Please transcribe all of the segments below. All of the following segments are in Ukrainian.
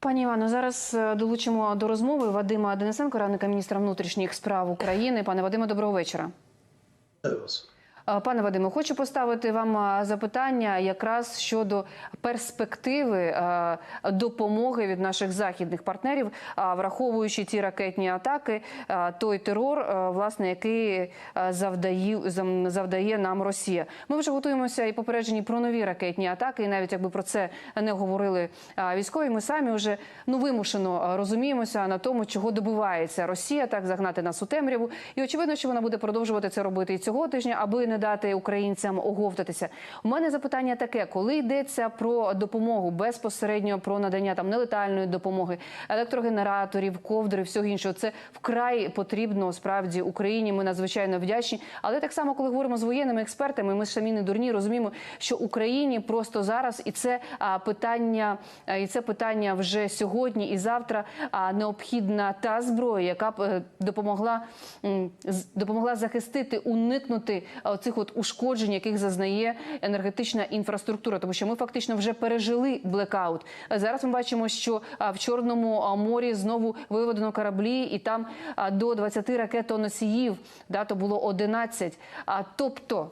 Пані Івано, зараз е, долучимо до розмови Вадима Денисенко, радника міністра внутрішніх справ України. Пане Вадиме, доброго вечора. Доброго вас. Е, Пане Вадиме, хочу поставити вам е, запитання якраз щодо перспективи е, допомоги від наших західних партнерів, враховуючи ті ракетні атаки, той терор, власне, який завдає, завдає нам Росія. Ми вже готуємося і попереджені про нові ракетні атаки. І навіть якби про це не говорили військові, ми самі вже ну вимушено розуміємося на тому, чого добивається Росія, так загнати нас у темряву. І очевидно, що вона буде продовжувати це робити і цього тижня, аби не дати українцям оговтатися. У мене запитання таке: коли йдеться про допомогу безпосередньо про надання там нелетальної допомоги, електрогенераторів, ковдри, всього іншого, це вкрай потрібно справді Україні. Ми надзвичайно вдячні. Але так само, коли говоримо з воєнними експертами, ми самі не дурні, розуміємо, що Україні просто зараз і це питання, і це питання вже сьогодні і завтра. А необхідна та зброя, яка б е, допомогла допомогла захистити, уникнути а, оцих от ушкоджень, яких зазнає енергетична інфраструктура, тому що ми фактично вже пережили блекаут. Зараз ми бачимо, що в Чорному морі знову виведено кораблі, і там до 20 ракетоносіїв, да, то було 11. А тобто.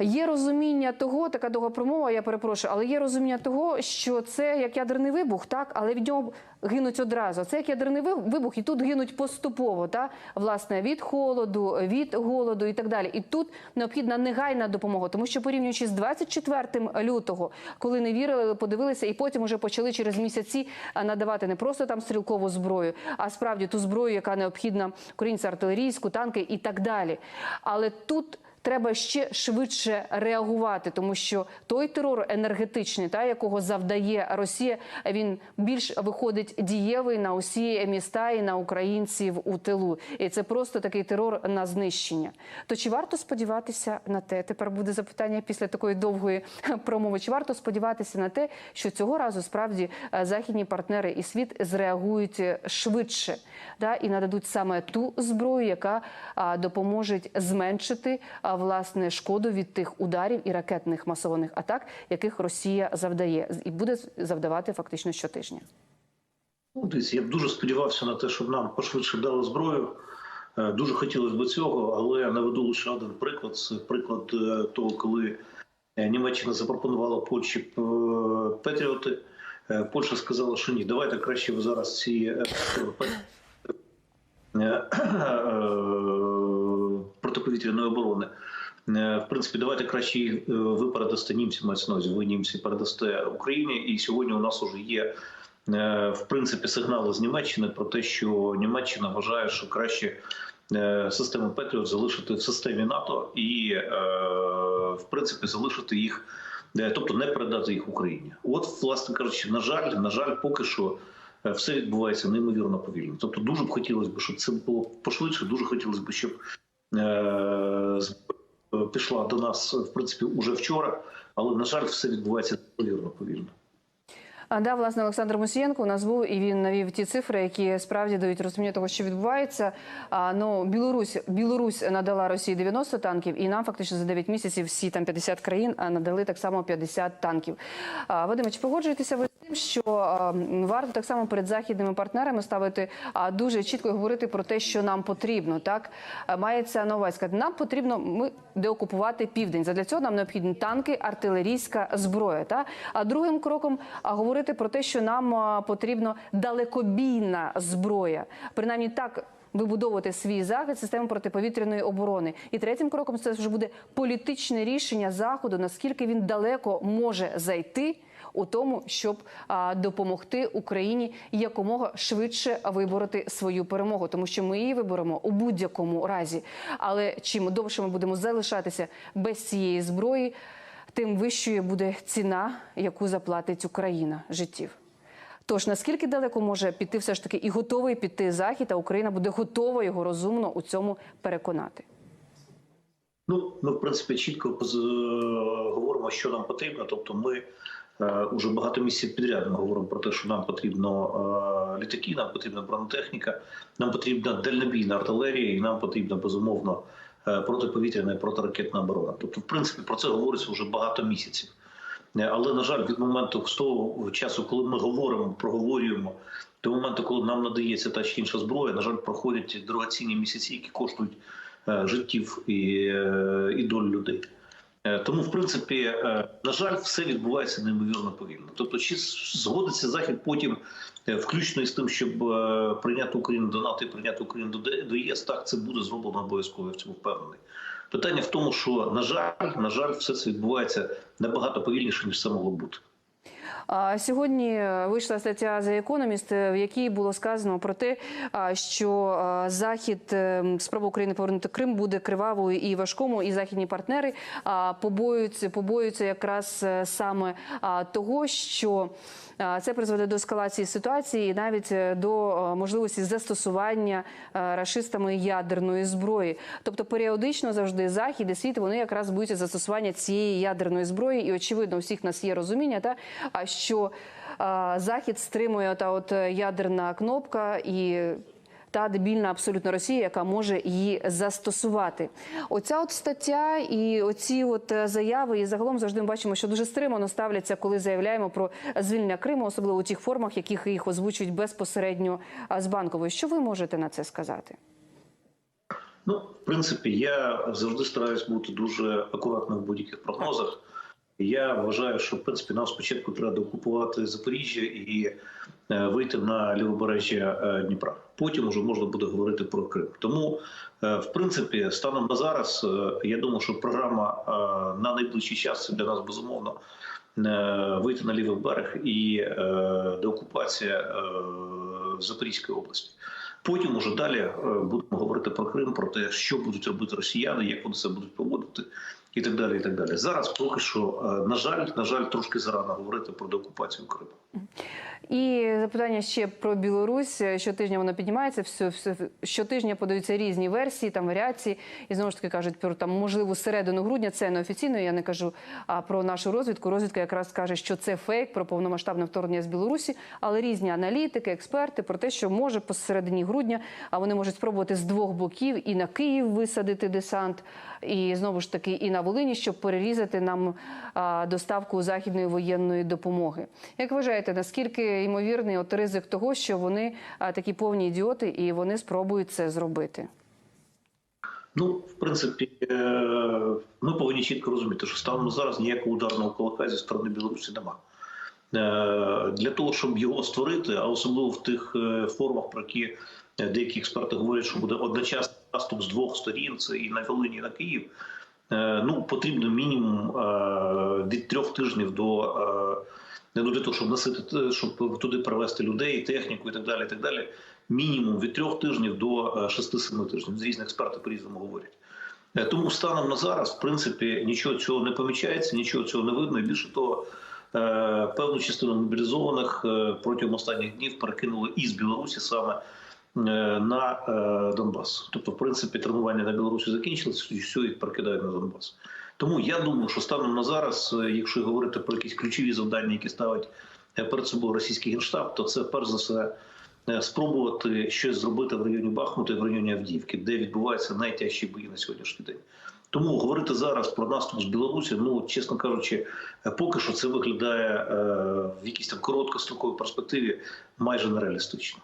Є розуміння того, така довга промова, я перепрошую, але є розуміння того, що це як ядерний вибух, так, але від нього гинуть одразу. Це як ядерний вибух, і тут гинуть поступово, та власне від холоду, від голоду і так далі. І тут необхідна негайна допомога, тому що порівнюючи з 24 лютого, коли не вірили, подивилися, і потім уже почали через місяці надавати не просто там стрілкову зброю, а справді ту зброю, яка необхідна українцям артилерійську, танки і так далі. Але тут треба ще швидше реагувати, тому що той терор енергетичний, та якого завдає Росія, він більш виходить дієвий на усі міста і на українців у тилу. І це просто такий терор на знищення. То чи варто сподіватися на те? Тепер буде запитання після такої довгої промови. Чи варто сподіватися на те, що цього разу справді е, західні партнери і світ зреагують е, швидше, да, і нададуть саме ту зброю, яка допоможе зменшити власне шкоду від тих ударів і ракетних масованих атак, яких Росія завдає, і буде завдавати фактично щотижня. Ну, я б дуже сподівався на те, щоб нам пошвидше дали зброю. Е, Дуже хотілося б цього, але я наведу лише один приклад. Це приклад е, того, коли е, Німеччина запропонувала Польщі Петріоти. Польща сказала, що ні, давайте краще ви зараз ці протиповітряної оборони. Е, В принципі, давайте краще е, ви передасте німцям, мається на ви німці передасте Україні. І сьогодні у нас вже є е, в принципі сигнали з Німеччини про те, що Німеччина вважає, що краще систему Петріот залишити в системі НАТО і, в принципі, залишити їх, тобто не передати їх Україні. От, власне кажучи, на жаль, на жаль, поки що. Все відбувається неймовірно повільно. Тобто, дуже б хотілося б, щоб це було пошвидше. Дуже хотілося б, щоб пішла до нас в принципі уже вчора, але на жаль, все відбувається неймовірно повільно. А, да, власне, Олександр Мусієнко у і він навів ті цифри, які справді дають розуміння того, що відбувається. А, ну, Білорусь, Білорусь надала Росії 90 танків, і нам фактично за 9 місяців всі там 50 країн надали так само 50 танків. А, Вадиме, чи погоджуєтеся ви з тим, що а, варто так само перед західними партнерами ставити а, дуже чітко говорити про те, що нам потрібно? Так мається на увазі нам потрібно ми деокупувати південь. Задля цього нам необхідні танки, артилерійська зброя. Та а другим кроком а, говорити про те, що нам а, потрібно далекобійна зброя. Принаймні так. Вибудовувати свій захист системи протиповітряної оборони, і третім кроком це вже буде політичне рішення заходу, наскільки він далеко може зайти у тому, щоб допомогти Україні якомога швидше вибороти свою перемогу, тому що ми її виберемо у будь-якому разі. Але чим довше ми будемо залишатися без цієї зброї, тим вищою буде ціна, яку заплатить Україна життів. Тож наскільки далеко може піти все ж таки і готовий піти захід, а Україна буде готова його розумно у цьому переконати. Ну, ми в принципі чітко поз- говоримо, що нам потрібно. Тобто, ми е, уже багато місяців підряд ми говоримо про те, що нам потрібно е, літаки, нам потрібна бронетехніка, нам потрібна дальнобійна артилерія, і нам потрібна безумовно е, протиповітряна і протиракетна оборона. Тобто, в принципі, про це говориться вже багато місяців. Е, Але на жаль, від моменту з того часу, коли ми говоримо, проговорюємо, до моменту, коли нам надається та чи інша зброя, на жаль, проходять дорогоцінні місяці, які коштують е, життів і, е, і доль людей. Е, Тому, в принципі, е, на жаль, все відбувається неймовірно повільно. Тобто, чи згодиться захід потім, е, включно із тим, щоб прийняти Україну до НАТО і прийняти Україну до ЄС, так це буде зроблено обов'язково. Я в цьому впевнений. Питання в тому, що на жаль, на жаль, все це відбувається набагато повільніше ніж це могло бути. Сьогодні вийшла стаття The Economist, е, в якій було сказано про те, що захід е, спроба України повернути Крим буде кривавою і важкому, і західні партнери побоюються, побоюються якраз е, саме того, що це призведе до ескалації ситуації і навіть е, до е, можливості застосування рашистами ядерної зброї. Тобто періодично завжди захід і світ вони якраз боються застосування цієї ядерної зброї, і очевидно, у всіх нас є розуміння, та що захід стримує та от е, ядерна кнопка і. Та дебільна абсолютно Росія, яка може її застосувати. Оця от стаття і оці от е, заяви, і загалом завжди ми бачимо, що дуже стримано ставляться, коли заявляємо про звільнення Криму, особливо у тих формах, яких їх озвучують безпосередньо з банкової. Що ви можете на це сказати? Ну, в принципі, я завжди стараюсь бути дуже акуратним в будь-яких прогнозах. Я вважаю, що в принципі нам спочатку треба окупувати Запоріжжя і е, вийти на лівобережжя е, Дніпра. Потім уже можна буде говорити про Крим. Тому, е, в принципі, станом на зараз, я думаю, що програма на найближчий час це для нас безумовно вийти на лівий берег і деокупація Запорізької області. Потім уже далі будемо говорити про Крим, про те, що будуть робити росіяни, як вони себе будуть поводити, і так далі. І так далі. Зараз поки що, е, на жаль, на жаль, трошки зарано говорити про деокупацію Криму. І запитання ще про Білорусь. Щотижня воно піднімається. Все, все щотижня подаються різні версії, там варіації. І знову ж таки кажуть про там можливу середину грудня. Це неофіційно. Я не кажу а про нашу розвідку. Розвідка якраз каже, що це фейк про повномасштабне вторгнення з Білорусі, але різні аналітики, експерти про те, що може посередині грудня, а вони можуть спробувати з двох боків і на Київ висадити десант, і знову ж таки і на Волині, щоб перерізати нам доставку західної воєнної допомоги. Як вважаєте, наскільки ймовірний от ризик того, що вони такі повні ідіоти, і вони спробують це зробити? Ну, в принципі, е, ми повинні чітко розуміти, що станом зараз ніякого ударного кулака зі сторони Білорусі нема. Е, Для того, щоб його створити, а особливо в тих е, формах, про які деякі експерти говорять, що буде одночасний наступ з двох сторін, це і на Волині, і на Київ. Е, Ну, потрібно мінімум е, від трьох тижнів до е, не того, щоб носити, щоб туди привезти людей, техніку і так далі. І так далі. Мінімум від трьох тижнів до шести-семи тижнів. Різні експерти по-різному говорять. Е, Тому станом на зараз, в принципі, нічого цього не помічається, нічого цього не видно. І більше того, певну частину мобілізованих протягом останніх днів перекинули із Білорусі саме на е, Донбас. Тобто, в принципі, тренування на Білорусі закінчилися, і все їх перекидають на Донбас. Тому я думаю, що станом на зараз, е, якщо говорити про якісь ключові завдання, які ставить е, перед собою російський генштаб, то це перш за все е, спробувати щось зробити в районі Бахмута і в районі Авдіївки, де відбуваються найтяжчі бої на сьогоднішній день. Тому говорити зараз про наступ з Білорусі, ну чесно кажучи, е, поки що це виглядає е, в якійсь там короткостроковій перспективі майже нереалістично.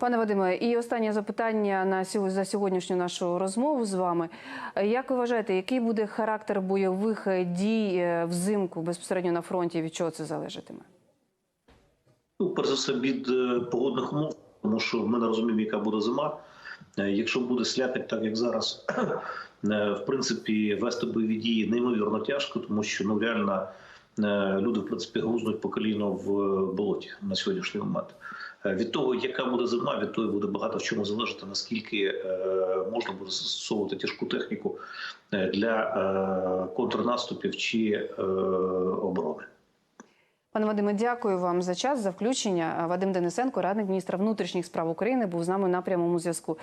Пане Вадиме, і останнє запитання на за сьогоднішню нашу розмову з вами. Як ви вважаєте, який буде характер бойових дій е, взимку безпосередньо на фронті? Від чого це залежатиме? Ну, перш за все, від е, погодних умов, тому що ми не розуміємо, яка буде зима. Е, Якщо буде слякать, так як зараз, в принципі, вести бойові дії неймовірно тяжко, тому що ну реально люди в принципі грузнуть по коліно в болоті на сьогоднішній момент. Е, Від того, яка буде зима, від того буде багато в чому залежати, наскільки е, можна буде застосовувати тяжку техніку е, для контрнаступів чи оборони. Пане Вадиме, дякую вам за час за включення. Вадим Денисенко, радник міністра внутрішніх справ України, був з нами на прямому зв'язку.